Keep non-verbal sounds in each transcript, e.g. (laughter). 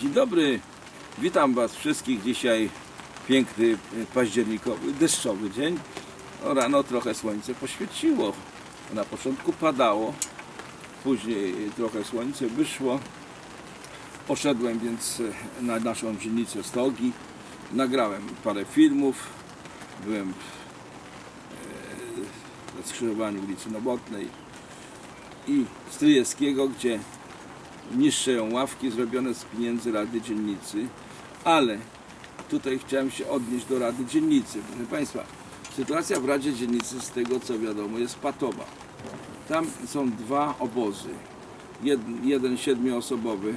Dzień dobry, witam Was wszystkich dzisiaj. Piękny y, październikowy, deszczowy dzień. O, rano trochę słońce poświeciło. Na początku padało, później trochę słońce wyszło. Poszedłem więc y, na naszą dzielnicę Stogi. Nagrałem parę filmów. Byłem y, na skrzyżowaniu ulicy Nowotnej i Stryjewskiego, gdzie niższe ławki zrobione z pieniędzy Rady Dzielnicy, ale tutaj chciałem się odnieść do Rady Dzielnicy. Proszę Państwa, sytuacja w Radzie Dzielnicy z tego co wiadomo jest patowa. Tam są dwa obozy. Jed, jeden siedmioosobowy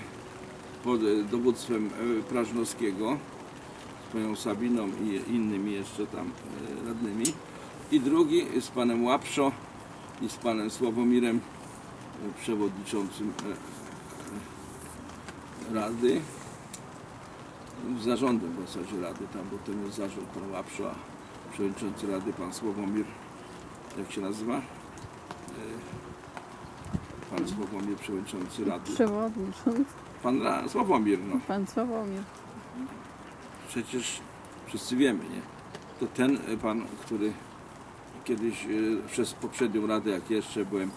pod dowództwem e, Prażnowskiego z panią Sabiną i innymi jeszcze tam e, radnymi i drugi z panem Łapszo i z panem Sławomirem e, przewodniczącym Rady, zarządem w zasadzie Rady, tam bo ten jest zarząd pan Łapsza, przewodniczący Rady pan Sławomir, jak się nazywa? E, Pan Sławomir, przewodniczący Rady. Przewodniczący, Pan Ra- Sławomir, no. pan Sławomir. Przecież wszyscy wiemy, nie? To ten e, pan, który kiedyś e, przez poprzednią radę, jak jeszcze byłem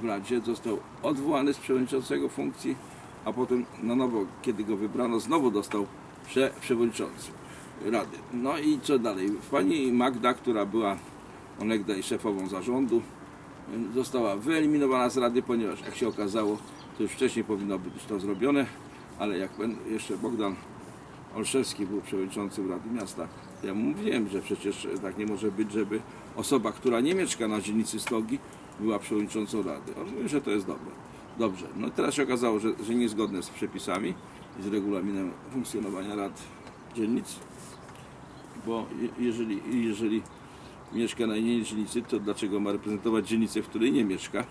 w Radzie, został odwołany z przewodniczącego funkcji, a potem na nowo, kiedy go wybrano, znowu dostał prze, przewodniczący Rady. No i co dalej? Pani Magda, która była onegdaj szefową zarządu, została wyeliminowana z Rady, ponieważ jak się okazało, to już wcześniej powinno być to zrobione, ale jak jeszcze Bogdan Olszewski był przewodniczącym Rady Miasta. Ja mu mówiłem, że przecież tak nie może być, żeby osoba, która nie mieszka na dzielnicy Stogi, była przewodniczącą Rady. On mówi, że to jest dobre. Dobrze. No teraz się okazało, że, że niezgodne z przepisami i z regulaminem funkcjonowania rad dzielnic, bo je- jeżeli, jeżeli mieszka na innej dzielnicy, to dlaczego ma reprezentować dzielnicę, w której nie mieszka?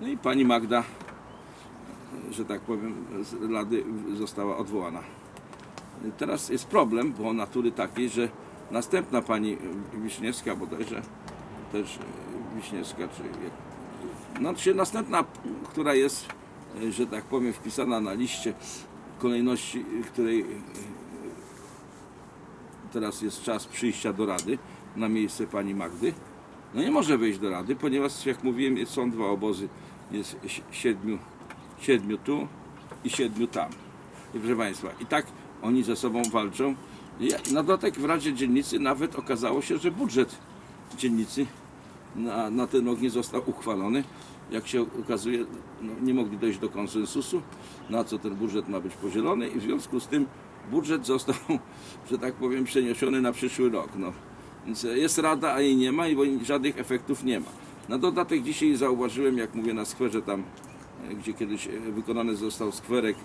No i pani Magda, że tak powiem, z Rady została odwołana. Teraz jest problem, bo natury takiej, że następna pani Wiśniewska bodajże, też Wiśniewska, czy znaczy następna, która jest, e, że tak powiem, wpisana na liście kolejności, e, której e, teraz jest czas przyjścia do Rady na miejsce pani Magdy, no nie może wejść do Rady, ponieważ jak mówiłem, są dwa obozy, jest si- siedmiu, siedmiu tu i siedmiu tam. I proszę Państwa, i tak oni ze sobą walczą. I na dodatek w Radzie Dzielnicy nawet okazało się, że budżet dzielnicy na, na ten rok nie został uchwalony. Jak się okazuje, no, nie mogli dojść do konsensusu, na co ten budżet ma być podzielony i w związku z tym budżet został, (laughs) że tak powiem, przeniesiony na przyszły rok. No. Więc jest rada, a jej nie ma i żadnych efektów nie ma. Na dodatek dzisiaj zauważyłem, jak mówię, na skwerze tam, e, gdzie kiedyś e, wykonany został skwerek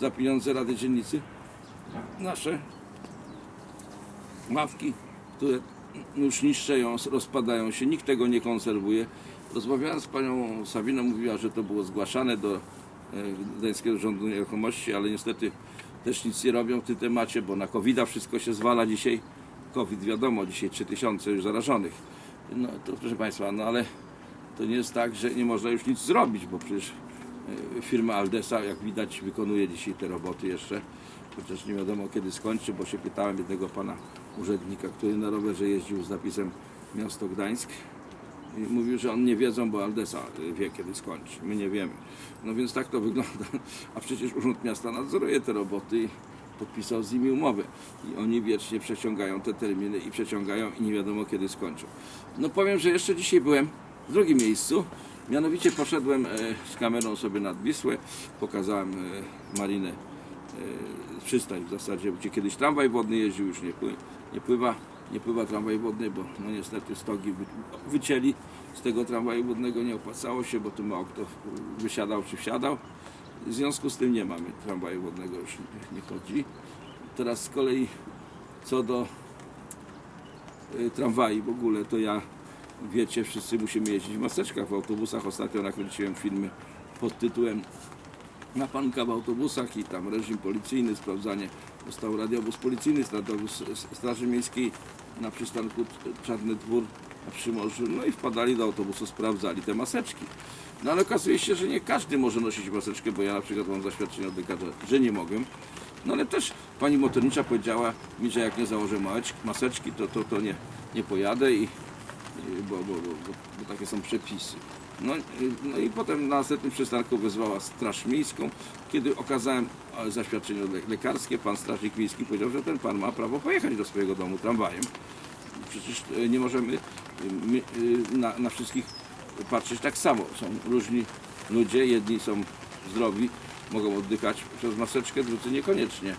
za pieniądze Rady Dzielnicy, nasze ławki, które już niszczeją, rozpadają się, nikt tego nie konserwuje. Rozmawiałem z panią Sawiną, mówiła, że to było zgłaszane do e, Gdańskiego Rządu Nieruchomości, ale niestety też nic nie robią w tym temacie, bo na covid wszystko się zwala dzisiaj. COVID wiadomo, dzisiaj 3000 już zarażonych. No to proszę Państwa, no ale to nie jest tak, że nie można już nic zrobić, bo przecież e, firma Aldesa, jak widać, wykonuje dzisiaj te roboty jeszcze, chociaż nie wiadomo kiedy skończy, bo się pytałem jednego pana urzędnika, który na rowerze jeździł z napisem Miasto Gdańsk. I mówił, że on nie wiedzą, bo Aldesa e, wie kiedy skończy, my nie wiemy. No więc tak to wygląda, a przecież Urząd Miasta nadzoruje te roboty i podpisał z nimi umowę. I oni wiecznie przeciągają te terminy i przeciągają i nie wiadomo kiedy skończą. No powiem, że jeszcze dzisiaj byłem w drugim miejscu, mianowicie poszedłem e, z kamerą sobie nad Wisłę, pokazałem e, marinę e, przystań w zasadzie, gdzie kiedyś tramwaj wodny jeździł, już nie, pły, nie pływa, nie pływa tramwaj wodny, bo no niestety stogi wy, wycięli z tego tramwaju wodnego, nie opłacało się, bo tu mało kto wysiadał czy wsiadał. W związku z tym nie mamy tramwaju wodnego, już nie, nie chodzi. Teraz z kolei co do y, tramwaj w ogóle, to ja wiecie, wszyscy musimy jeździć w maseczkach w autobusach. Ostatnio nakręciłem filmy pod tytułem na panka w autobusach i tam reżim policyjny, sprawdzanie. Został radiowóz policyjny, radiowóz s- Straży Miejskiej na przystanku Czarny Dwór na Przymorzu. No i wpadali do autobusu, sprawdzali te maseczki. No ale okazuje się, że nie każdy może nosić maseczkę, bo ja na przykład mam zaświadczenie od lekarza, że nie mogę. No ale też pani motornicza powiedziała mi, że jak nie założę maseczki, to, to, to nie, nie pojadę i, bo, bo, bo, bo takie są przepisy. No, no i potem na następnym przystanku wezwała Straż Miejską. Kiedy okazałem e, zaświadczenie le- lekarskie, pan strażnik miejski powiedział, że ten pan ma prawo pojechać do swojego domu tramwajem. Przecież e, nie możemy e, na, na wszystkich patrzeć tak samo. Są różni ludzie, jedni są zdrowi, mogą oddychać przez maseczkę, drudzy niekoniecznie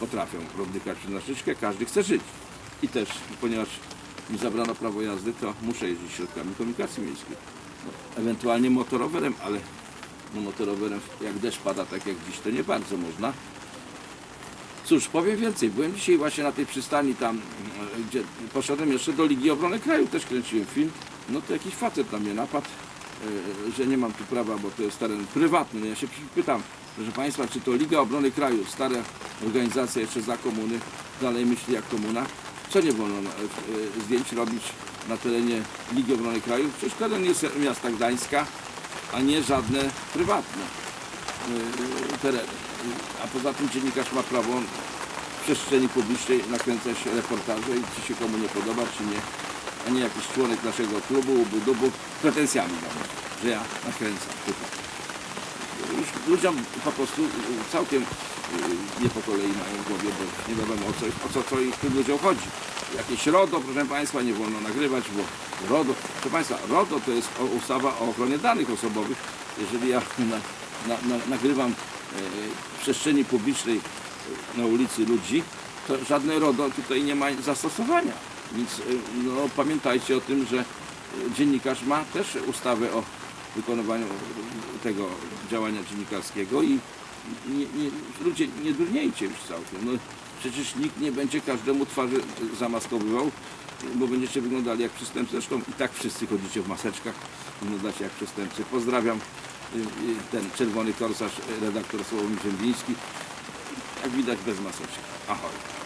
potrafią oddychać przez maseczkę. Każdy chce żyć. I też, ponieważ mi zabrano prawo jazdy, to muszę jeździć środkami komunikacji miejskiej. No, ewentualnie motorowerem, ale no, motorowerem jak deszcz pada tak jak dziś, to nie bardzo można. Cóż, powiem więcej. Byłem dzisiaj właśnie na tej przystani tam, e, gdzie poszedłem jeszcze do Ligi Obrony Kraju, też kręciłem film. No to jakiś facet na mnie napadł, e, że nie mam tu prawa, bo to jest teren prywatny. No ja się pytam, proszę Państwa, czy to Liga Obrony Kraju, stara organizacja jeszcze za komuny, dalej myśli jak komuna, co nie wolno e, e, zdjęć robić na terenie Ligi Obrony Kraju? Przecież teren jest miasta Gdańska, a nie żadne prywatne y, tereny. A poza tym dziennikarz ma prawo w przestrzeni publicznej nakręcać reportaże i czy się komu nie podoba, czy nie, a nie jakiś członek naszego klubu, ubu-dubu, pretensjami mnie, że ja nakręcam tutaj. Już ludziom po prostu y, całkiem y, nie po kolei mają w głowie, bo nie wiadomo o co, o co, co ich tym ludziom chodzi. Jakieś RODO, proszę Państwa, nie wolno nagrywać, bo RODO, proszę Państwa, RODO to jest ustawa o ochronie danych osobowych. Jeżeli ja na, na, na, nagrywam e, w przestrzeni publicznej e, na ulicy ludzi, to żadne RODO tutaj nie ma zastosowania. Więc e, no, pamiętajcie o tym, że dziennikarz ma też ustawę o wykonywaniu tego działania dziennikarskiego i nie, nie, ludzie nie durniejcie już całkiem. No, przecież nikt nie będzie każdemu twarzy zamaskowywał, bo będziecie wyglądali jak przestępcy. Zresztą i tak wszyscy chodzicie w maseczkach, wyglądacie jak przestępcy. Pozdrawiam y, y, ten czerwony korsarz, redaktor Sławomir Ziembiński. Jak widać bez maseczki. Ahoj.